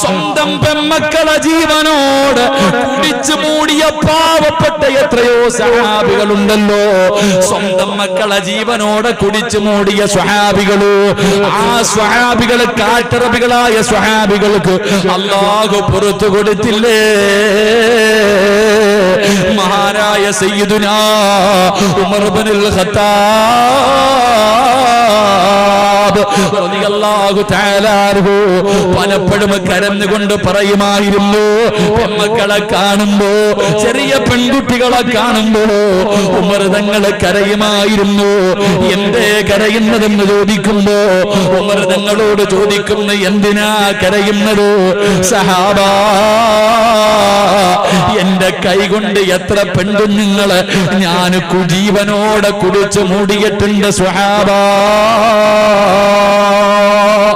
സ്വന്തം പെമ്മക്കളെ ജീവനോട് കുടിച്ചു മൂടിയ പാവപ്പെട്ട എത്രയോ സഹാബികളുണ്ടല്ലോ സ്വന്തം മക്കളെ ജീവനോട് കുടിച്ചു മൂടിയ സ്വഹാബികൾ ആ സ്വഹാബികൾ കാട്ടറബികളായ സ്വഹാബികൾക്ക് അള്ളാഹു പുറത്തു കൊടുത്തില്ലേ? മഹാനായ സയ്യിദുന ഉമർ ബിനുൽ പലപ്പോഴും കരന്നുകൊണ്ട് പറയുമായിരുന്നു. പെൺമക്കളെ കാണുമ്പോ ചെറിയ പെൺകുട്ടികളെ കാണുമ്പോ ഉമർ തങ്ങൾ കരയുമായിരുന്നു. എന്തേ കരയുന്നതെന്ന് ചോദിക്കുമ്പോ ഉമർ തങ്ങളോട് ചോദിക്കുന്ന എന്തിനാ കരയുന്നത്? സഹാബാ എന്റെ കൈകൊണ്ട് എത്ര പെൺകുഞ്ഞുങ്ങൾ ഞാൻ കുജീവനോടെ കുടിച്ചു മൂടിയിട്ടുണ്ട്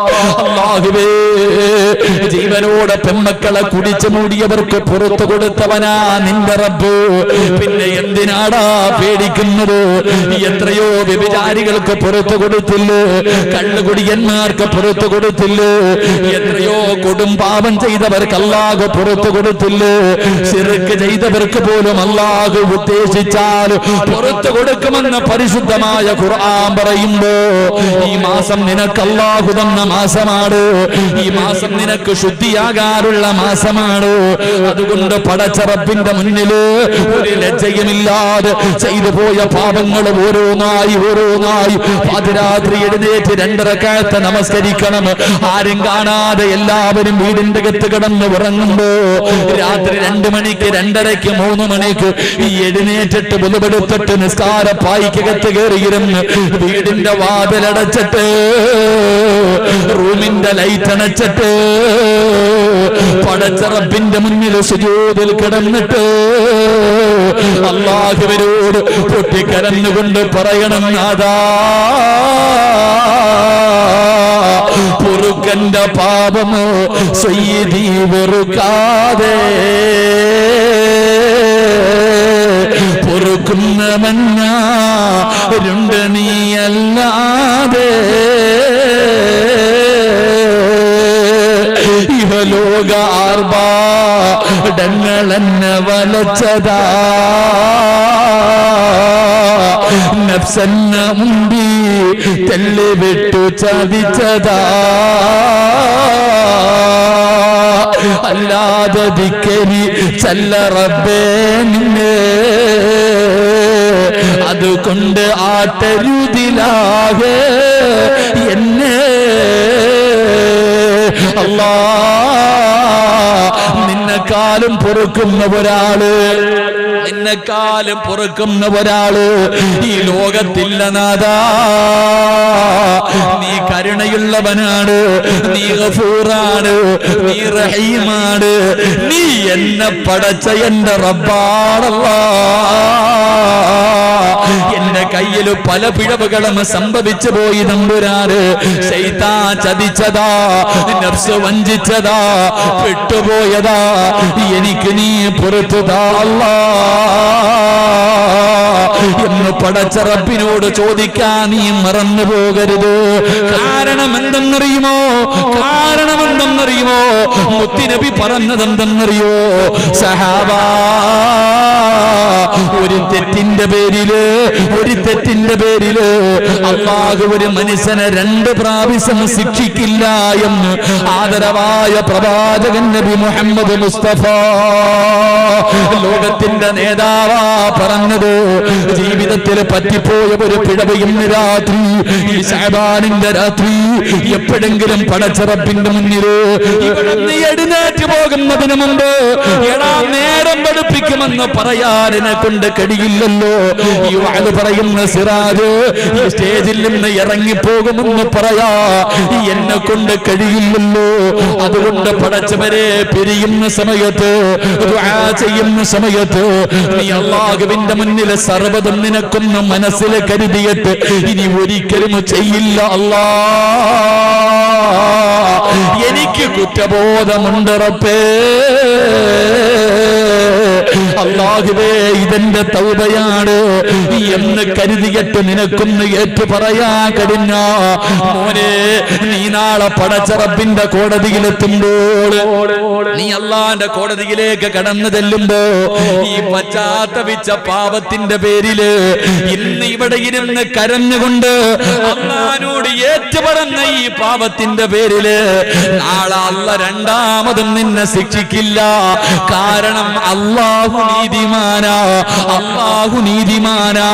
സ്വഹാബാ ജീവനോടെ പെൺമക്കളെ കുടിച്ചു മൂടിയവർക്ക് പുറത്തു കൊടുത്തവനാ നിന്റെ റബ്ബ്. പിന്നെ എന്തിനാടാ പേടിക്കുന്നത്? എത്രയോ വ്യഭിചാരികൾക്ക് പുറത്തു കൊടുത്തില്ലേ? കള്ളുകുടിയന്മാർക്ക് പുറത്തു കൊടുത്തില്ലേ? എത്രയോ കൊടും പാപം ചെയ്തവർക്ക് അല്ലാഹു പുറത്തു കൊടുത്തില്ലേ? ചെറുക്ക് ചെയ്തവർക്ക് പോലും അല്ലാഹു ഉദ്ദേശിച്ചാൽ പുറത്തു കൊടുക്കുമെന്ന് പരിശുദ്ധമായ ഖുർആൻ പറയുമ്പോ ഈ മാസം നിനക്ക് അല്ലാഹു തന്ന മാസമാണ്. ഈ മാസം നിനക്ക് ശുദ്ധിയാകാറുള്ള മാസമാണ്? അതുകൊണ്ട് പടച്ചറപ്പിന്റെ മുന്നിൽ ഒരു ലജ്ജയുമില്ലാതെ ചെയ്തു പോയ പാപങ്ങൾ ഓരോന്നായി ഓരോന്നായി. പാതിരാത്രി എഴുന്നേറ്റ് രണ്ടരക്കാലത്ത് നമസ്കരിക്കണം. ആരും കാണാതെ എല്ലാവരും വീടിന്റെ അകത്ത് കിടന്ന് ഉറങ്ങുമ്പോ രാത്രി രണ്ടു മണിക്ക് രണ്ടരയ്ക്ക് മൂന്ന് മണിക്ക് ഈ എഴുന്നേറ്റിട്ട് ബുധപ്പെടുത്തിട്ട് നിസ്കാര പായ്ക്കകത്ത് കയറിയിരുന്ന് വീടിന്റെ വാതിലടച്ചിട്ട് റൂമിന്റെ ലൈറ്റ് അണച്ചിട്ട് പടച്ചറപ്പിന്റെ മുന്നിൽ സുജൂതിൽ കിടന്നിട്ട് അള്ളാഹുവരോട് പൊട്ടിക്കരഞ്ഞുകൊണ്ട് പറയണം നാദാ പൊറുക്കന്റെ പാപമോ സയ്യദീ വെറുക്കാതെ പൊറുക്കുന്നവന്നാരുണ്ട് നീയല്ലാതെ ഇഹലോക ആർഭാടങ്ങളെന്നെ വലച്ചതാ. നഫ്സന്ന മുമ്പി തെല്ല് വിട്ടു ചതിച്ചതാ. അല്ലാതെ ദിക്കരി ചല്ല റബ്ബേ നിന്നെ. അതുകൊണ്ട് ആട്ടരുതിലാകെ എന്നെ. അല്ലാ നിന്നെക്കാളും പൊറുക്കുന്ന ഒരാൾ. നിന്നെക്കാലും പൊറുക്കുന്ന ഒരാൾ ഈ ലോകത്തില്ല നാദാ നീ കരുണയുള്ളവനാണ് നീ ഗഫൂറാണ് നീ റഹീമാണ്. നീ എന്നെ പടച്ച എന്റെ റബ്ബാണല്ലാ. കയ്യിൽ പല പിഴവുകളും സംഭവിച്ചു പോയി നമ്പുരാറ് ചതിച്ചതാ നഫ്സ് വഞ്ചിച്ചതാ പെട്ടുപോയതാ എനിക്ക് നീ പുറത്തുതാ എന്ന് പടച്ചറപ്പിനോട് ചോദിക്കാൻ നീ മറന്നു പോകരുത്. കാരണം എന്തെന്നറിയുമോ കാരണം എന്തെന്നറിയുമോ മുത്തിനബി പറഞ്ഞത് എന്തെന്നറിയോ സഹാബാ ഒരു തെറ്റിന്റെ പേരിൽ ഒരു തെറ്റിന്റെ പേരിൽ അള്ളാഹു ഒരു മനുഷ്യനെ രണ്ട് പ്രാവശ്യം ശിക്ഷിക്കില്ല എന്ന് ആദരവായ പ്രവാചകൻ നബി മുഹമ്മദ് മുസ്തഫ ലോകത്തിന്റെ നേതാവാ പറഞ്ഞത്. ജീവിതത്തിൽ പറ്റിപ്പോയ ഒരു പിഴവ് ഇന്ന് രാത്രി ഈ ശാബാനിന്റെ രാത്രി എപ്പോഴെങ്കിലും പടച്ചറപ്പിന്റെ മുന്നിൽ എഴുന്നേറ്റ് പോകുന്നതിന് മുമ്പ് നേരം പഠിപ്പിക്കുമെന്ന് പറയാൻ കൊണ്ട് കഴിയില്ലല്ലോ. ഈ വാൽ പറയുന്ന സിറാജ് ഈ സ്റ്റേജിൽ നിന്ന് ഇറങ്ങിപ്പോകുമെന്ന് പറയാ. എന്നെ കൊണ്ട് കഴിയില്ലല്ലോ. അതുകൊണ്ട് പടച്ചവരെ പിരിയുന്ന സമയത്ത് ചെയ്യുന്ന സമയത്ത് നീ അള്ളാഹുവിന്റെ മുന്നിൽ സർവതും നിനക്കൊന്ന് മനസ്സിൽ കരുതിയിട്ട് ഇനി ഒരിക്കലും ചെയ്യില്ല അല്ലാ. എനിക്ക് കുറ്റബോധമുണ്ട് റബ്ബേ. അള്ളാഹുവേ ഇതെന്റെ തൗബയാണ്. എന്ന് കരുതിയിട്ട് നിനക്കൊന്ന് ഏറ്റു പറയാ കഴിഞ്ഞ മോനെ നീ നാളെ പടച്ചറപ്പിന്റെ കോടതിയിലെത്തുമ്പോൾ നീ അള്ളാന്റെ കോടതിയിലേക്ക് കടന്നു ചെല്ലുമ്പോ ഈ പശ്ചാത്തപിച്ച പാപത്തിന്റെ പേരിൽ ഇന്ന് ഇവിടെ ഇരുന്ന് കരഞ്ഞുകൊണ്ട് അള്ളാനോട് ഏറ്റുപറഞ്ഞ ഈ പാപത്തിന്റെ പേരിൽ നാളെ അല്ല രണ്ടാമതും നിന്നെ ശിക്ഷിക്കില്ല. കാരണം അള്ളാഹു നീതിമാനാ അള്ളാഹു നീതിമാനാ.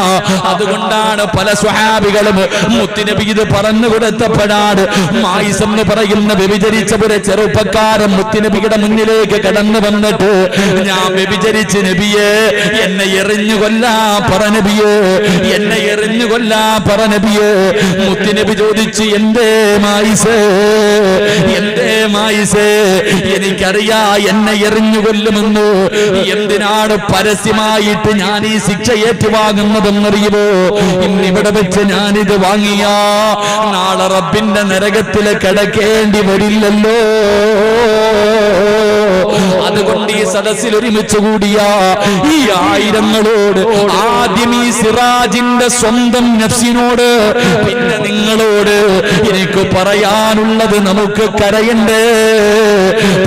അതുകൊണ്ടാണ് പല സ്വഹാബികളും മുത്തിനബി ഇത് പറഞ്ഞു കൊടുത്തപ്പോഴാണ് മായിസം എന്ന് പറയുന്ന വ്യഭിചരിച്ച ഒരു ചെറുപ്പക്കാരൻ മുത്തിനബിയുടെ മുന്നിലേക്ക് കടന്നു വന്നിട്ട് ഞാൻ വ്യഭിചരിച്ച് നബിയേ എന്നെ എറിഞ്ഞു കൊല്ലാ പറ നബിയെ എന്നെ എറിഞ്ഞു കൊല്ലാ പറ നബിയെ. മുത്തിനബി ചോദിച്ചു എന്തേ മായിസേ എന്തേ മായിസേ എനിക്കറിയാ എന്നെ എറിഞ്ഞു കൊല്ലുമെന്ന്. എന്തിനാണ് പരസ്യമായിട്ട് ഞാൻ ഈ ശിക്ഷ ഏറ്റുവാങ്ങുന്നതെന്നറിയുമോ ഇന്നിവിടെ വെച്ച് ഞാനിത് വാങ്ങിയ നാളെ റബ്ബിന്റെ നരകത്തിൽ കിടക്കേണ്ടി വരില്ലല്ലോ. അതുകൊണ്ട് ഈ സദസ്സിൽ ഒരുമിച്ച് കൂടിയ ഈ ആയിരങ്ങളോട് ആദ്യം ഈ സിറാജിന്റെ സ്വന്തം നഫ്സിനോട് പിന്നെ നിങ്ങളോട് എനിക്ക് പറയാനുള്ളത് നമുക്ക് കരയണ്ടേ?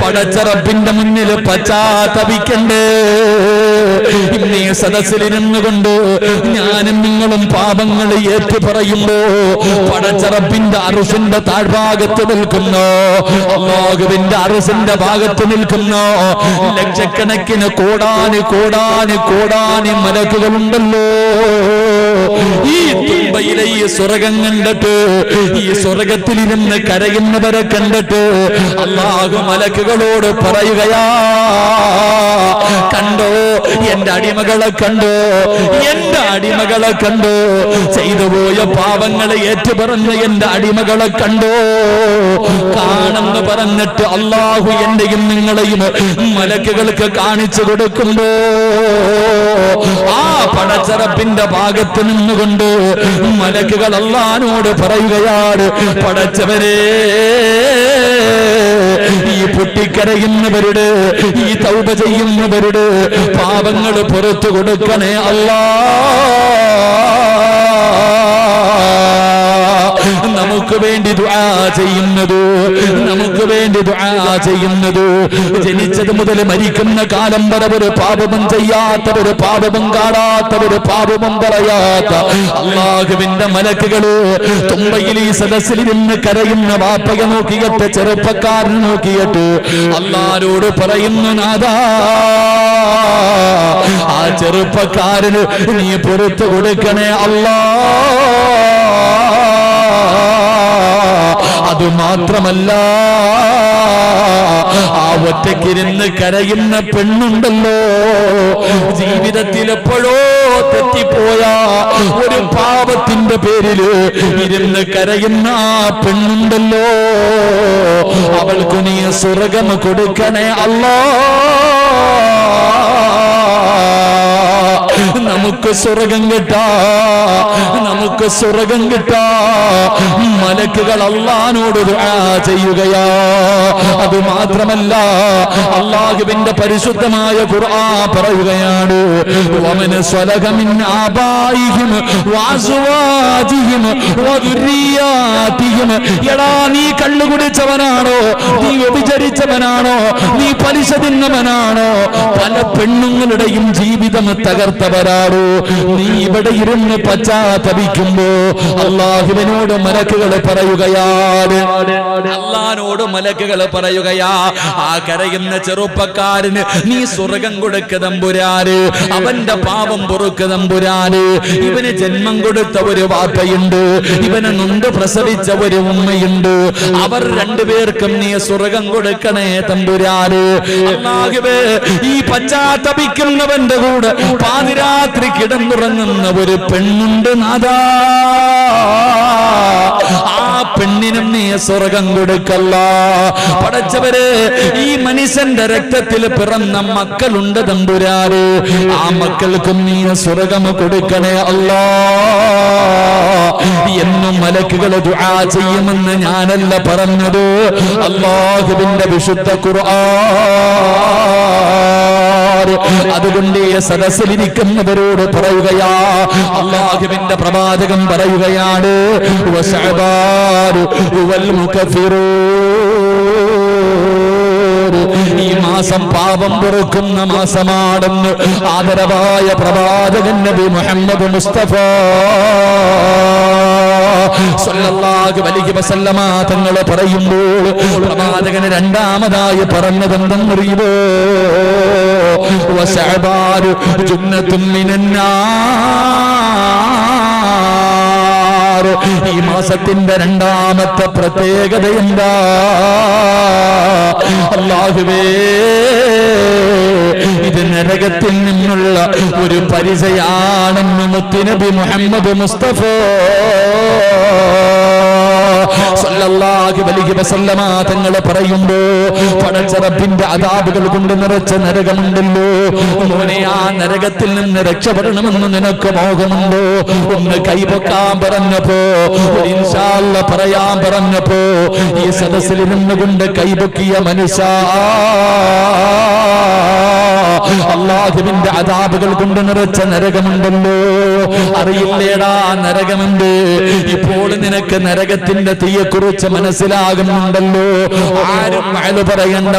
പടച്ചറപ്പിന്റെ മുന്നിൽ പശ്ചാത്തപിക്കണ്ടേ. ഇന്ന് സദസ്സിലിരുന്നു കൊണ്ട് ഞാനും നിങ്ങളും പാപങ്ങൾ ഏറ്റു പറയുമ്പോ പടച്ചറപ്പിന്റെ അറുസിന്റെ താഴ്ഭാഗത്ത് നിൽക്കുന്നു. അള്ളാഹുവിന്റെ അറുസിന്റെ ഭാഗത്ത് നിൽക്കുന്നു. ലക്ഷക്കണക്കിന് കോടാന് കോടാന് കോടാന് മലക്കുകളുണ്ടല്ലോ. ഈ തുമ്പയിലെ ഈ സ്വർഗം കണ്ടിട്ട് ഈ സ്വർഗത്തിലിരുന്ന് കരയുന്നവരെ കണ്ടിട്ട് അള്ളാഹു മലക്കുകളോട് പറയുകയാ കണ്ടോ എന്റെ അടിമകളെ കണ്ടോ എന്റെ അടിമകളെ കണ്ടോ ചെയ്തു പോയ പാപങ്ങളെ ഏറ്റുപറഞ്ഞ എന്റെ അടിമകളെ കണ്ടോ? കാണെന്ന് പറഞ്ഞിട്ട് അള്ളാഹു എന്റെയും നിങ്ങളെയും മലക്കുകൾക്ക് കാണിച്ചു കൊടുക്കുമ്പോ ആ പടച്ചറപ്പിന്റെ ഭാഗത്ത് നിന്നുകൊണ്ട് മലക്കുകൾ അള്ളഹാനോട് പറയുകയാണ് പടച്ചവരെ ഈ പൊട്ടിക്കരയുന്നവരുടെ ഈ തൗപ ചെയ്യുന്നവരുടെ പാപങ്ങൾ പുറത്തു കൊടുക്കണേ അല്ലാ. നമുക്ക് വേണ്ടി ദുആ ചെയ്യുന്നത് നമുക്ക് വേണ്ടി ദുആ ചെയ്യുന്നത്. ജനിച്ചത് മുതൽ മരിക്കുന്ന കാലം വരെ ഒരു പാപവും ചെയ്യാത്ത ഒരു പാപവും കാണാത്ത ഒരു പാപവും പറയാത്ത അള്ളാഹുവിന്റെ മലക്കുകൾ തുമ്പയിൽ ഈ സദസ്സിൽ നിന്ന് കരയുന്ന വാപ്പയെ നോക്കിയിട്ട് ചെറുപ്പക്കാരൻ നോക്കിയിട്ട് അള്ളാരോട് പറയുന്നു നാദാ ആ ചെറുപ്പക്കാരന് നീ പുറത്തു കൊടുക്കണേ അല്ലാ. അത് മാത്രമല്ല ആ ഒറ്റക്കിരുന്ന് കരയുന്ന പെണ്ണുണ്ടല്ലോ. ജീവിതത്തിൽ എപ്പോഴോ തെറ്റിപ്പോയ ഒരു പാപത്തിന്റെ പേരിൽ ഇരുന്ന് കരയുന്ന പെണ്ണുണ്ടല്ലോ. അവൾക്ക് നീ സ്വർഗം കൊടുക്കണേ അല്ലാ. നമുക്ക് സ്വർഗം കിട്ടാ നമുക്ക് സ്വർഗം കിട്ടാ. മലക്കുകൾ അള്ളഹാനോട് ചെയ്യുകയാ. അത് മാത്രമല്ല അള്ളാഹുവിന്റെ പരിശുദ്ധമായ ഖുർആ പറയുകയാണ് വമന സ്വലകമിൻ ആബായിഹിം വാസുവാജിഹിം വദുരിയാതിഹിം എടാ നീ കള്ളു കുടിച്ചവനാണോ? നീ വ്യഭിചരിച്ചവനാണോ? നീ പലിശ തിന്നവനാണോ? പല പെണ്ണുങ്ങളുടെയും ജീവിതം തകർത്തവരാണോ നീ ഇവിടെ ഇരുന്ന് പശ്ചാത്തപിക്കുമ്പോ അള്ളാഹുവിനോട് മലക്കുകൾ പറയുകയാണ്. അള്ളഹാനോട് മലക്കുകൾ പറയുകയാ ആ കരയുന്ന ചെറുപ്പക്കാരന് നീ സ്വർഗം കൊടുക്ക തമ്പുരാന്. അവന്റെ പാപം പൊറുക്ക തമ്പുരാന്. ഇവന് ജന്മം കൊടുത്ത ഒരു വാപ്പയുണ്ട്. ഇവനെ നൊണ്ട് പ്രസവിച്ച ഒരു ഉമ്മയുണ്ട്. അവർ രണ്ടുപേർക്കും നീ സ്വർഗം കൊടുക്കണേ അല്ലാഹുവേ ഈ പശ്ചാത്തപിക്കുന്നവന്റെ കൂടെ പാതിരാത്രി കിടന്നുറങ്ങുന്ന ഒരു പെണ്ണുണ്ട് നാദാ ആ പെണ്ണിനും നീ സ്വർഗം കൊടുക്കല്ല. പടച്ചവര് ഈ മനുഷ്യന്റെ രക്തത്തിൽ പിറന്ന മക്കളുണ്ട് തമ്പുരാറ് ആ മക്കൾക്കും നീ സ്വർഗം കൊടുക്കണേ അല്ല. എന്നും മലക്കുകൾ ദുആ ചെയ്യുമെന്ന് ഞാനല്ല പറഞ്ഞത്. അള്ളാഹുവിന്റെ വിശുദ്ധ ഖുർആൻ. അതുകൊണ്ട് സദസ്സിലിരിക്കുന്നവരോട് പറയുകയാ അള്ളാഹുവിന്റെ പ്രവാചകം പറയുകയാണ് മാസം പാപം പൊറുക്കുന്ന മാസമാണെന്ന് ആദരവായ പ്രവാചകൻ നബി മുഹമ്മദ് മുസ്തഫ തങ്ങൾ പറയുമ്പോൾ പ്രവാചകന് രണ്ടാമതായി പറഞ്ഞതെന്തെന്നറിയുമോ? വശഅബാനു ജുന്നത്തും മിനന്നാർ ഈ മാസത്തിന്റെ രണ്ടാമത്തെ പ്രത്യേകത എന്താ? അള്ളാഹുവേ ഇത് നരകത്തിൽ നിന്നുള്ള ഒരു പരിചയാണെന്ന് മുത്തുനബി മുഹമ്മദ് മുസ്തഫ തങ്ങൾ പറയുമ്പോ പടച്ചറപ്പിന്റെ അതാപുകൾ കൊണ്ട് നിറച്ച നരകമുണ്ടല്ലോ. മോനെ ആ നരകത്തിൽ നിന്ന് രക്ഷപ്പെടണമെന്ന് നിനക്ക് മോഹമുണ്ടോ? ഒന്ന് കൈപൊക്കാൻ പറഞ്ഞപ്പോ ഒരു ഇൻഷാ അല്ലാ പറയാൻ പറഞ്ഞപ്പോ ഈ സദസ്സിൽ നിന്നുകൊണ്ട് കൈപൊക്കിയ മനുഷ്യ അള്ളാഹുവിന്റെ അതാപുകൾ കൊണ്ട് നിറച്ച നരകമുണ്ടല്ലോ. അറിയില്ലേടാ നരകമുണ്ട്. ഇപ്പോൾ നിനക്ക് നരകത്തിന്റെ തീയെക്കുറിച്ച് മനസ്സിലാകുന്നുണ്ടല്ലോ. ആരും വയലു പറയണ്ട.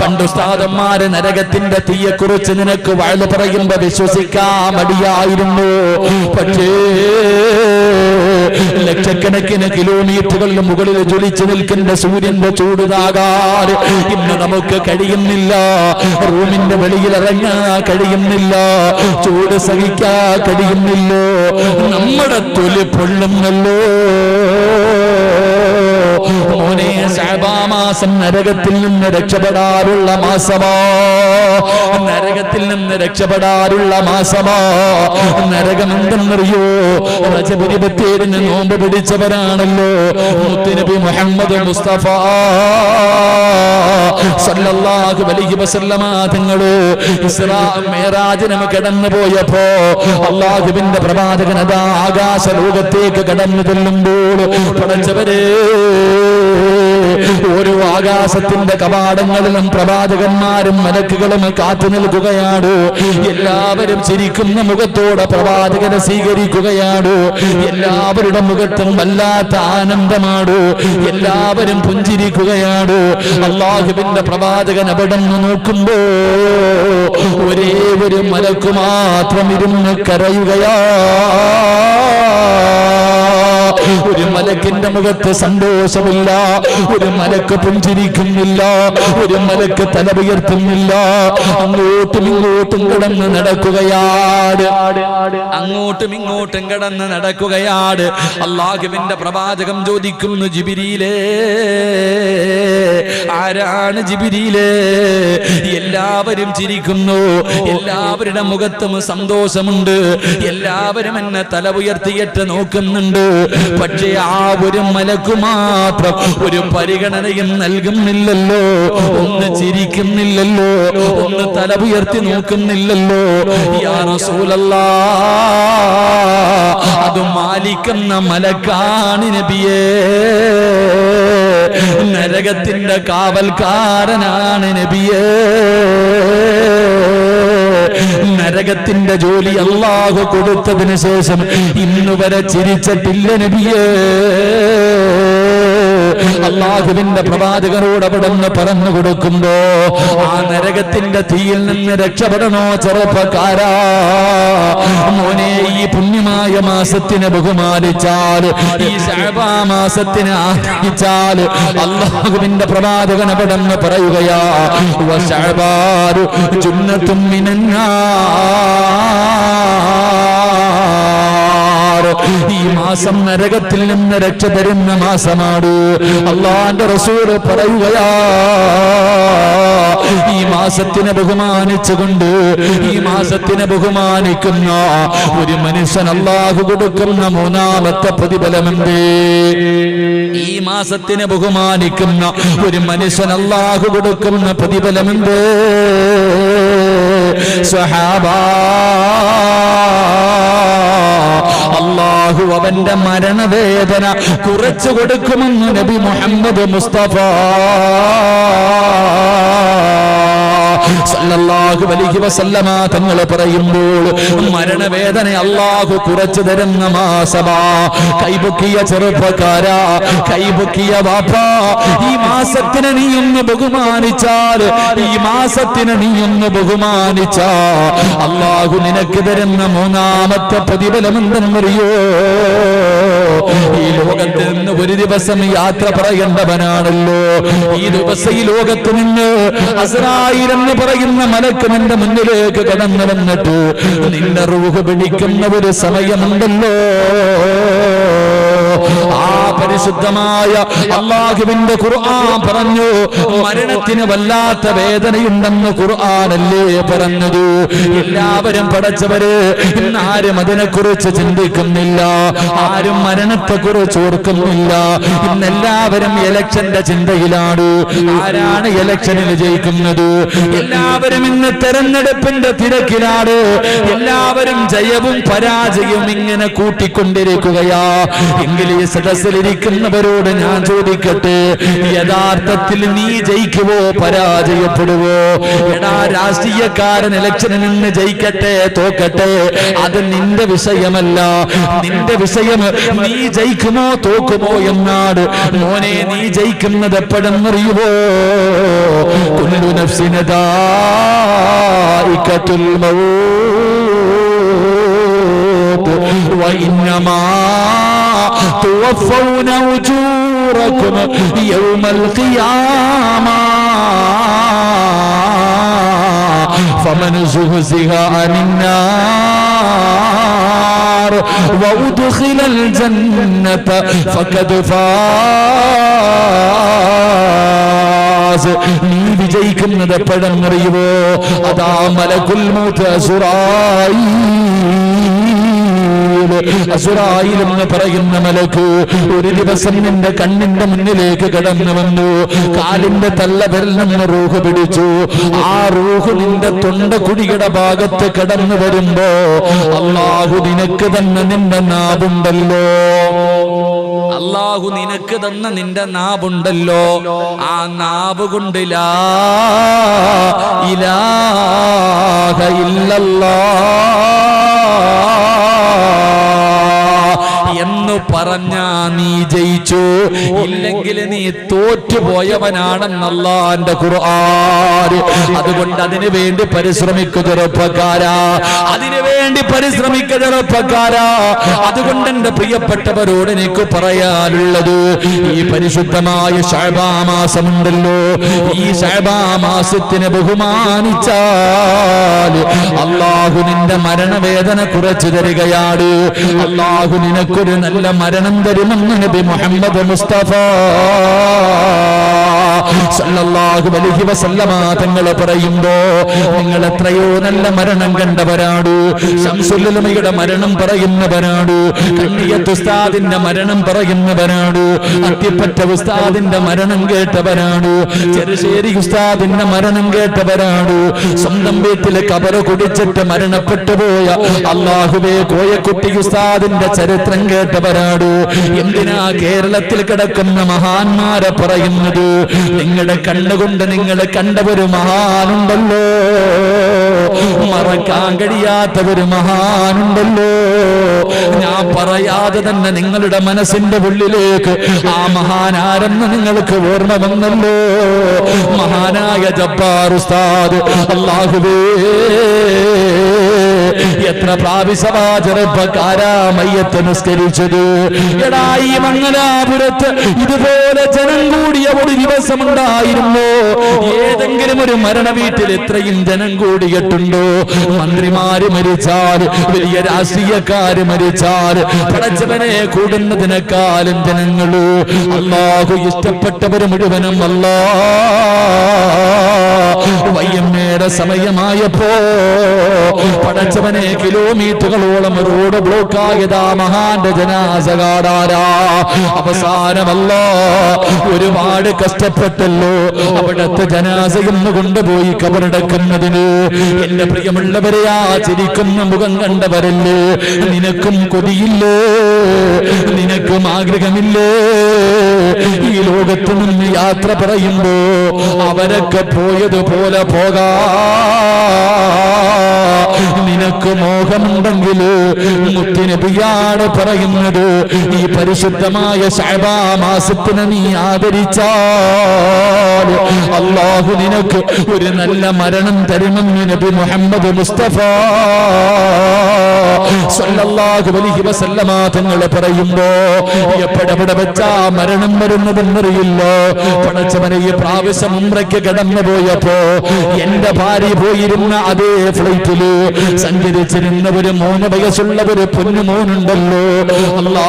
പണ്ട് ഉസ്താദന്മാര് നരകത്തിന്റെ തീയെക്കുറിച്ച് നിനക്ക് വയലു പറയുമ്പോ വിശ്വസിക്കാൻ മടിയായിരുന്നു. പക്ഷേ ലക്ഷക്കണക്കിന് കിലോമീറ്ററുകളിൽ മുകളിൽ ജ്വലിച്ചു നിൽക്കുന്ന സൂര്യന്റെ ചൂട് ഇന്ന് നമുക്ക് കഴിയുന്നില്ല. റൂമിന്റെ വെളിയിൽ ഇറങ്ങാ കഴിയുന്നില്ല. ചൂട് സഹിക്കാ കഴിയുന്നില്ലോ. നമ്മുടെ തൊലി പൊള്ളുന്നല്ലോ. മോനെ നരകത്തിൽ നിന്ന് രക്ഷപ്പെടാറുള്ള മാസമോ. നരകത്തിൽ നിന്ന് രക്ഷപ്പെടാറുള്ള മാസമോ. നരകം എന്തെന്നറിയോ രജപരിപത്തേരിന് നോമ്പ് പിടിച്ചവരാണല്ലോ. മുത്തുനബി മുഹമ്മദ് മുസ്തഫ. സല്ലല്ലാഹു അലൈഹി വസല്ലമ തങ്ങളോ ഇസ്രാ മേറാജിനും കടന്നു പോയപ്പോ അള്ളാഹുവിന്റെ പ്രവാചകൻ അതാ ആകാശ ലോകത്തേക്ക് കടന്നു ചെല്ലുമ്പോൾ പടച്ചവരെ ഓരോ ആകാശത്തിന്റെ കവാടങ്ങളിലും പ്രവാചകന്മാരും മലക്കുകളും കാത്തു നിൽക്കുകയാണ്. എല്ലാവരും ചിരിക്കുന്ന മുഖത്തോടെ പ്രവാചകനെ സ്വീകരിക്കുകയാണ്. എല്ലാവരുടെ മുഖത്തും വല്ലാത്ത ആനന്ദമാണ്. എല്ലാവരും പുഞ്ചിരിക്കുകയാണ്. അള്ളാഹുവിന്റെ പ്രവാചകൻ അവിടെ നിന്ന് നോക്കുമ്പോ ഒരേ ഒരു മലക്കു മാത്രം ഇരുന്ന് കരയുകയാ മലക്കിന്റെ മുഖത്ത് സന്തോഷമില്ല ഒരു മലക്ക് പുഞ്ചിരിക്കുന്നില്ല ഒരു മലക്ക് തല ഉയർത്തുന്നില്ല. അങ്ങോട്ടും ഇങ്ങോട്ടും കിടന്ന് നടക്കുകയാണ്. അങ്ങോട്ടും ഇങ്ങോട്ടും കിടന്ന് നടക്കുകയാണ്. അള്ളാഹുവിന്റെ പ്രവാചകം ചോദിക്കുന്നു ജിബിരിയിലേ ആരാണ് ജിബിരിയിലേ എല്ലാവരും ചിരിക്കുന്നു. എല്ലാവരുടെ മുഖത്തും സന്തോഷമുണ്ട്. എല്ലാവരും എന്നെ തല ഉയർത്തിയിട്ട് നോക്കുന്നുണ്ട്. പക്ഷേ ആ ഒരു മലക്കു മാത്രം ഒരു പരിഗണനയും നൽകുന്നില്ലല്ലോ. ഒന്ന് ചിരിക്കുന്നില്ലല്ലോ. ഒന്ന് തല ഉയർത്തി നോക്കുന്നില്ലല്ലോ അത് മാലിക്കുന്ന മലക്കാണ് നബിയേ. നരകത്തിന്റെ കാവൽക്കാരനാണ് നബിയേ. നരകത്തിന്റെ ജോലി അള്ളാഹു കൊടുത്തതിന് ശേഷം ഇന്നുവരെ ചിരിച്ചിട്ടില്ല നബിയേ. അള്ളാഹുവിന്റെ പ്രവാചകനോട് അവിടെ നിന്ന് പറഞ്ഞു കൊടുക്കുമ്പോ ആ നരകത്തിന്റെ തീയിൽ നിന്ന് രക്ഷപ്പെടണോ ചെറുപ്പക്കാരാ? മോനെ ഈ പുണ്യമായ മാസത്തിനെ ബഹുമാനിച്ചാൽ ഈ ശഅബാ മാസത്തിനെ അള്ളാഹുവിന്റെ പ്രവാചകൻ അവിടെ നിന്ന് പറയുകയാ മിനന്നാർ ഈ മാസം നരകത്തിൽ നിന്ന് രക്ഷ തരുന്ന മാസമാണ് അള്ളാന്റെ റസൂൽ പറയുകയാ ഈ മാസത്തിനെ ബഹുമാനിച്ചുകൊണ്ട് ഈ മാസത്തിനെ ബഹുമാനിക്കുന്ന ഒരു മനുഷ്യൻ അള്ളാഹു കൊടുക്കുന്ന മൂന്നാമത്തെ പ്രതിഫലമെന്ത്? ഈ മാസത്തിനെ ബഹുമാനിക്കുന്ന ഒരു മനുഷ്യൻ അള്ളാഹു കൊടുക്കുന്ന പ്രതിഫലമെന്ത്? സഹാബാ അള്ളാഹു അവന്റെ മരണവേദന കുറച്ചു കൊടുക്കുമെന്ന് നബി മുഹമ്മദ് മുസ്തഫ. സല്ലല്ലാഹു അലൈഹി വസല്ലമ തങ്ങൾ പറയുമ്പോൾ മരണവേദന അള്ളാഹു കുറച്ചു തരുന്ന മാസമാ. കൈപൊക്കിയ ചെറുപ്പക്കാരാ കൈപൊക്കിയ വാപ്പാ. ഈ മാസത്തിനെ നീ ഒന്ന് ബഹുമാനിച്ചാൽ ഈ മാസത്തിനെ നീ ഒന്ന് ബഹുമാനിച്ചാ. അള്ളാഹു നിനക്ക് തരുന്ന മൂന്നാമത്തെ പ്രതിഫലം എന്തെന്നറിയോ ഈ ലോകത്ത് നിന്ന് ഒരു ദിവസം യാത്ര പറയേണ്ടവനാണല്ലോ. ഈ ദിവസം ഈ ലോകത്ത് നിന്ന് അസറായിൽ എന്ന് പറയുന്ന മലക്കും എന്റെ മുന്നിലേക്ക് കടന്നു വന്നിട്ട് നിന്നെ റൂഹ് പിടിക്കുന്ന ഒരു സമയമുണ്ടല്ലോ. ആ പരിശുദ്ധമായ അള്ളാഹുവിന്റെ ഖുർആൻ പറഞ്ഞു. മരണത്തിന് വല്ലാത്ത വേദനയുണ്ടെന്ന് ഖുർആനല്ലേ പറഞ്ഞത്? എല്ലാവരും പഠിച്ചവര് ഇന്ന് ആരും അതിനെക്കുറിച്ച് ചിന്തിക്കുന്നില്ല. ആരും മരണത്തെ കുറിച്ച് ഓർക്കുന്നില്ല. ഇന്ന് എല്ലാവരും ഇലക്ഷന്റെ ചിന്തയിലാണ്. ആരാണ് ഇലക്ഷനിൽ ജയിക്കുന്നത്? എല്ലാവരും ഇന്ന് തെരഞ്ഞെടുപ്പിന്റെ തിരക്കിലാണ്. എല്ലാവരും ജയവും പരാജയവും ഇങ്ങനെ കൂട്ടിക്കൊണ്ടിരിക്കുകയാ. എങ്കിൽ ഈ സദസ്സിലിരിക്കുന്നവരോട് ഞാൻ ചോദിക്കട്ടെ യഥാർത്ഥത്തിൽ നീ ജയിക്കുവോ പരാജയപ്പെടുവോ എടാ രാഷ്ട്രീയക്കാരൻ ഇലക്ഷനിൽ നിന്ന് ജയിക്കട്ടെ തോക്കട്ടെ അത് നിന്റെ വിഷയമല്ല നിന്റെ വിഷയം നീ ജയിക്കുമോ തോക്കുമോ എന്നാണ് മോനെ നീ ജയിക്കുന്നത് എപ്പോഴെന്നറിയുമോ കുല്ലു നഫ്സിനദായിക്കത്തുൽ മൗത്ത് وإنما توفون أجوركم يوم القيامة فمن زهزها عن النار وأدخل الجنة فقد فاز നീ വിജയിക്കുന്നത് എപ്പോഴെന്നറിയുവോ അതാ മലകുൽ മൂത്ത് അസുറായി അസുറായിൽ എന്ന് പറയുന്ന മലക്ക് ഒരു ദിവസം നിന്റെ കണ്ണിന്റെ മുന്നിലേക്ക് കടന്നു വന്നു. കാലിന്റെ തല്ല നിന്ന് റൂഹ് പിടിച്ചു. ആ റൂഹ് നിന്റെ തൊണ്ടക്കുടിയുടെ ഭാഗത്ത് കടന്നു വരുമ്പോ അള്ളാഹു നിനക്ക് തന്നെ നിന്റെ നാവുണ്ടല്ലോ. അള്ളാഹു നിനക്ക് തന്ന നിന്റെ നാവുണ്ടല്ലോ. ആ നാവ് കൊണ്ട് ഇലാഹ ഇല്ലല്ലാ പറഞ്ഞ നീ ജയിച്ചു. ഇല്ലെങ്കിൽ നീ തോറ്റുപോയവനാണെന്നല്ല എന്റെ ഖുർആൻ. അതുകൊണ്ട് അതിനു വേണ്ടി പരിശ്രമിക്കു ചെറുപ്പക്കാരാ. അതിനു വേണ്ടി പരിശ്രമിക്ക അതുകൊണ്ട് എന്റെ പ്രിയപ്പെട്ടവരോട് എനിക്ക് പറയാനുള്ളത് ഈ പരിശുദ്ധമായ ഷാബാ മാസമുണ്ടല്ലോ ഈ ഷാബാ മാസത്തിനെ ബഹുമാനിച്ചാൽ അള്ളാഹു നിന്റെ മരണവേദന കുറച്ചു തരികയാണ്. അള്ളാഹു നിനക്കൊരു നല്ല മരണം തരുമെന്ന് നബി മുഹമ്മദ് മുസ്തഫ. സല്ലല്ലാഹു അലൈഹി വസല്ലമ തങ്ങൾ പറയുമ്പോ നിങ്ങൾ എത്രയോ നല്ല മരണം കണ്ടവരാണ്. ശംസുല്ലമയുടെ മരണം പറയുന്നവരാണ്. കണ്ണിയത്ത് ഉസ്താദിന്റെ മരണം പറയുന്നവരാണ്. അത്തിപ്പറ്റ ഉസ്താദിന്റെ മരണം കേട്ടവരാണ്. ചെറുശ്ശേരി ഉസ്താദിന്റെ മരണം കേട്ടവരാണ്. സ്വന്തം വീട്ടിലെ കബറ് കുടിച്ചിട്ട് മരണപ്പെട്ടു പോയ അള്ളാഹുബേ കോയക്കുട്ടി ഉസ്താദിന്റെ ചരിത്രം കേട്ടവരാണ്. എന്തിനാ കേരളത്തിൽ കിടക്കുന്ന മഹാന്മാരെ പറയുന്നത്? നിങ്ങളുടെ കണ്ണുകൊണ്ട് നിങ്ങൾ കണ്ട ഒരു മഹാനുണ്ടല്ലോ. മറക്കാൻ കഴിയാത്ത ഒരു മഹാനുണ്ടല്ലോ. ഞാൻ പറയാതെ തന്നെ നിങ്ങളുടെ മനസ്സിന്റെ ഉള്ളിലേക്ക് ആ മഹാനാരെന്ന് നിങ്ങൾക്ക് ഓർമ്മ വന്നല്ലോ. മഹാനായ ജബ്ബാർ ഉസ്താദ് അള്ളാഹുവേ എത്ര പ്രാവശ്യമാ മയ്യത്ത് നിസ്കരിച്ചത്? എടാ ഈ മംഗലാപുരത്ത് ഇതുപോലെ ജനം കൂടിയ ഒരു ദിവസം ഉണ്ടായിരുന്നോ ഏതെങ്കിലും ഒരു മരണ വീട്ടിൽ ഇത്രയും ജനം കൂടിയിട്ടുണ്ടോ? മന്ത്രിമാര് മരിച്ചാൽ വലിയ രാഷ്ട്രീയക്കാര് മരിച്ചാൽ പടച്ചവനെ കൂടുന്നതിനേക്കാളും ജനങ്ങൾ അള്ളാഹു ഇഷ്ടപ്പെട്ടവര് മുഴുവനും അല്ലാ വയ്യമ്മയുടെ സമയമായപ്പോ പടച്ചവനെ കിലോമീറ്ററുകളോളം റോഡ് ബ്ലോക്ക് ആയതാ മഹാന്റെ ജനാസ കാണാനാ അവസാനമല്ല ഒരുപാട് കഷ്ടപ്പെട്ടല്ലോ അവിടത്തെ ജനാസയെന്ന് കൊണ്ടുപോയി കബറടക്കുന്നതിന് എന്റെ പ്രിയമുള്ളവരെ ആ ചിരിക്കുന്ന മുഖം കണ്ടവരല്ലേ? നിനക്കും കൊതിയില്ലേ? നിനക്കും ആഗ്രഹമില്ലേ? ഈ ലോകത്ത് നിന്ന് യാത്ര പറയുമ്പോ അവരൊക്കെ പോയതുപോലെ പോകാ. നിനക്ക് മോഹമുണ്ടെങ്കിൽ മുത്തിനബിയാണ് പറയുന്നത്. ഈ പരിശുദ്ധമായ ശഅബാ മാസത്തിനെ നീ ആദരിച്ചാൽ അള്ളാഹു നിനക്ക് ഒരു നല്ല മരണം തരുമെന്ന് നബി മുഹമ്മദ് മുസ്തഫ തങ്ങൾ പറയുമ്പോ എപ്പോഴെവിടെ വെച്ചാ മരണം വരുന്നതെന്നറിയില്ല. പണച്ചവനെ ഈ പ്രാവശ്യം ഉംറയ്ക്ക് കടന്നു പോയപ്പോ എന്റെ ഭാര്യ പോയിരുന്ന അതേ ഫ്ലൈറ്റിൽ സഞ്ചരിച്ചിരുന്ന ഒരു മൂന്ന് വയസ്സുള്ള ഒരു പൊന്നു മോനുണ്ടല്ലോ. അല്ലാ.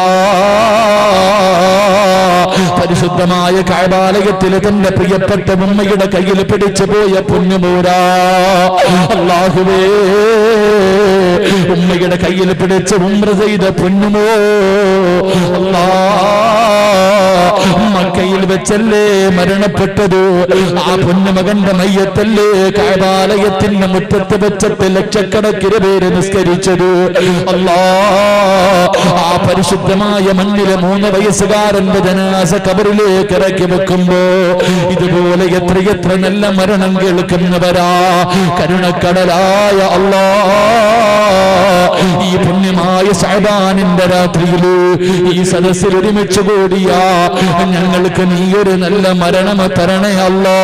പരിശുദ്ധമായ കായബാലയത്തിൽ തന്റെ പ്രിയപ്പെട്ട ഉമ്മയുടെ കയ്യിൽ പിടിച്ചു പോയ പൊന്നുമൂരാ അള്ളാഹുവേ ഉമ്മയുടെ കയ്യിൽ പിടിച്ച് ഉമ്ര ചെയ്ത പൊന്നുമോ അല്ലാ. മക്കയിൽ വെച്ചല്ലേ മരണപ്പെട്ടത്? ആ പൊന്നുമകന്റെ മയ്യത്തല്ലേ കായബാലയത്തിന്റെ മുറ്റത്ത് വെച്ചിട്ട് ലക്ഷക്കണക്കിന് പേര് നിസ്കരിച്ചത്. അല്ലാ ആ പരിശുദ്ധമായ മണ്ണിലെ മൂന്ന് വയസ്സുകാരന്റെ ജനാസ കബറിലേക്ക് ഇറക്കി വെക്കുമ്പോ ഇതുപോലെ എത്രയെത്ര നല്ല മരണം കേൾക്കുന്നവരാ. കരുണക്കടലായ അല്ലാ ഈ പുണ്യമായ സാബാനിന്റെ രാത്രിയിൽ ഈ സദസ്സിൽ ഒരുമിച്ച് കൂടിയാ ഞങ്ങൾക്ക് നീ ഒരു നല്ല മരണം തരണേ അല്ലാ.